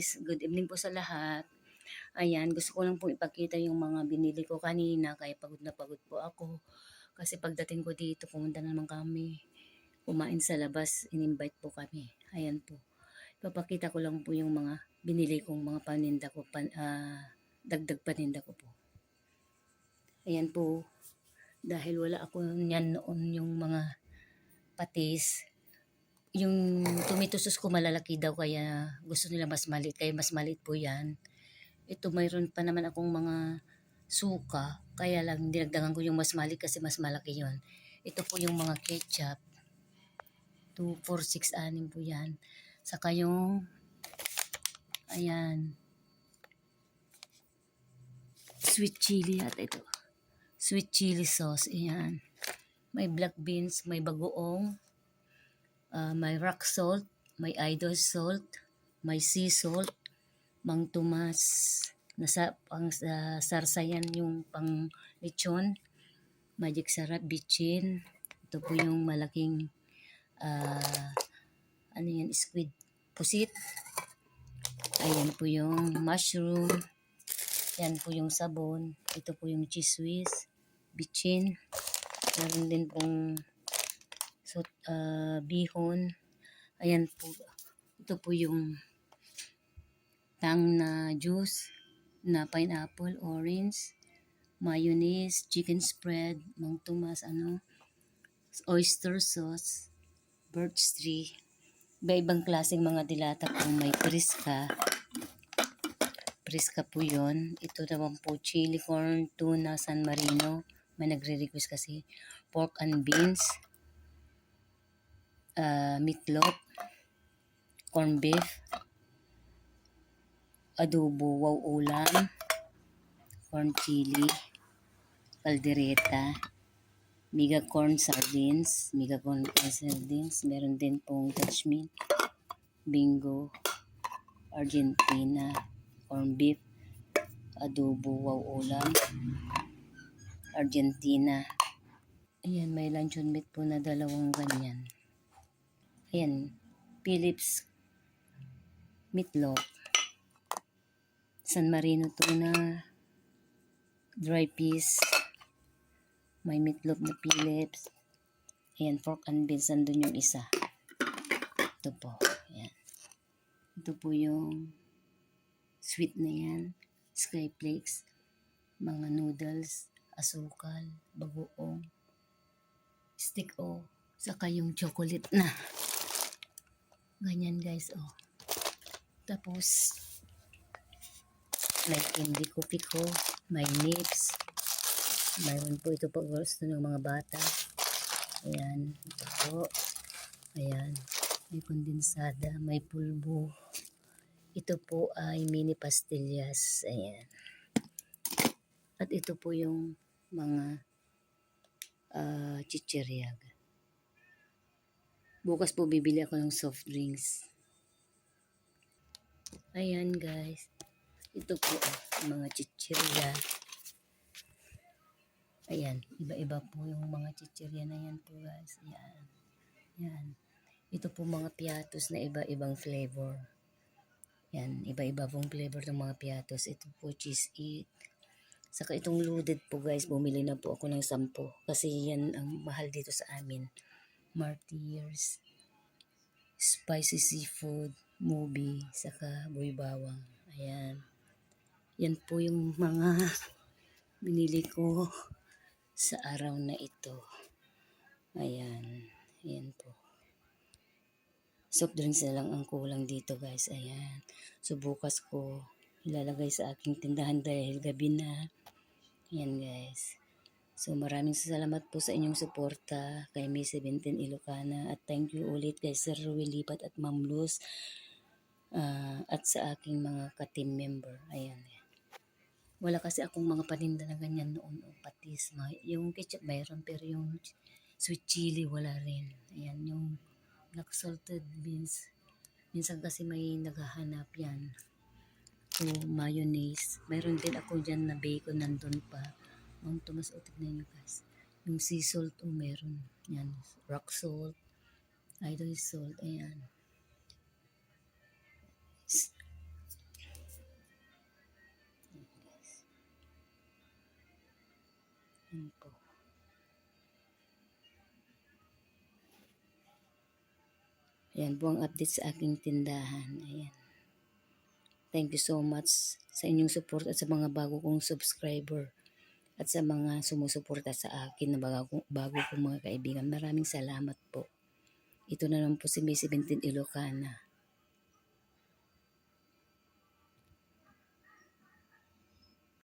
guys. Good evening po sa lahat. Ayan, gusto ko lang po ipakita yung mga binili ko kanina kaya pagod na pagod po ako. Kasi pagdating ko dito, pumunta na naman kami. Kumain sa labas, in-invite po kami. Ayan po. Ipapakita ko lang po yung mga binili kong mga paninda ko, pan, ah, dagdag paninda ko po. Ayan po. Dahil wala ako niyan noon yung mga patis, yung tumitusos ko malalaki daw kaya gusto nila mas maliit kaya mas maliit po yan. Ito mayroon pa naman akong mga suka kaya lang dinagdagan ko yung mas maliit kasi mas malaki yon. Ito po yung mga ketchup. 2, 4, 6, 6 po yan. Saka yung ayan sweet chili at ito. Sweet chili sauce. Ayan. May black beans, may bagoong, Ah, may rock salt, may idol salt, may sea salt, mang tumas, nasa pang sa sarsayan yung pang lechon, magic sarap, bitchin. Ito po yung malaking ah, ano yan, squid pusit. Ayan po yung mushroom. Yan po yung sabon. Ito po yung cheese whiz, bitchin. Meron din pong So, uh, bihon. Ayan po. Ito po yung tang na juice na pineapple, orange, mayonnaise, chicken spread, mang tumas, ano, oyster sauce, birch tree. Iba-ibang klaseng mga dilata kung may priska. Priska po yon. Ito naman po chili corn, tuna, San Marino. May nagre-request kasi pork and beans uh, meatloaf, corn beef, adobo, wow ulam, corn chili, caldereta, mega corn sardines, mega corn sardines, meron din pong Dutch meat, bingo, Argentina, corn beef, adobo, wow ulam, Argentina. Ayan, may luncheon meat po na dalawang ganyan. Ayan, Philips meatloaf. San Marino tuna, dry piece, may meatloaf na Philips. Ayan, pork and beans, nandun yung isa. Ito po, ayan. Ito po yung sweet na yan, skyflakes, mga noodles, asukal, bagoong, stick o, saka yung chocolate na. Ganyan guys, oh. Tapos, may candy cookie ko, may nips, mayroon po ito po gusto ng mga bata. Ayan, ito po. Ayan, may kondensada, may pulbo. Ito po ay mini pastillas. Ayan. At ito po yung mga uh, chichiriag. Bukas po bibili ako ng soft drinks. Ayan guys. Ito po ah, mga chichirya. Ayan, iba-iba po yung mga chichirya na yan po guys. Ayan. Ayan. Ito po mga piatos na iba-ibang flavor. Yan, iba-iba pong flavor ng mga piatos. Ito po cheese eat. Saka itong loaded po guys, bumili na po ako ng sampo. Kasi yan ang mahal dito sa amin. Martyrs, spicy seafood, movie, saka boy bawang. Ayan. Yan po yung mga binili ko sa araw na ito. Ayan. Ayan po. Soft drinks na lang ang kulang dito guys. Ayan. So bukas ko ilalagay sa aking tindahan dahil gabi na. Ayan guys. So maraming salamat po sa inyong suporta kay May 17 Ilocana at thank you ulit kay Sir Lipat at Ma'am Luz uh, at sa aking mga ka-team member. Ayan. Wala kasi akong mga paninda na ganyan noon o patis. Yung ketchup mayroon pero yung sweet chili wala rin. Ayan, yung black salted beans. Minsan kasi may naghahanap yan. So, mayonnaise. Mayroon din ako dyan na bacon nandun pa. Ang tumas o tignan nyo guys. Yung sea salt o meron. Yan. Rock salt. Idol salt. Ayan. Yan po. Ayan po ang update sa aking tindahan. Ayan. Thank you so much sa inyong support at sa mga bago kong subscriber at sa mga sumusuporta sa akin na bago, bago kong mga kaibigan. Maraming salamat po. Ito na lang po si May 17 Ilocana.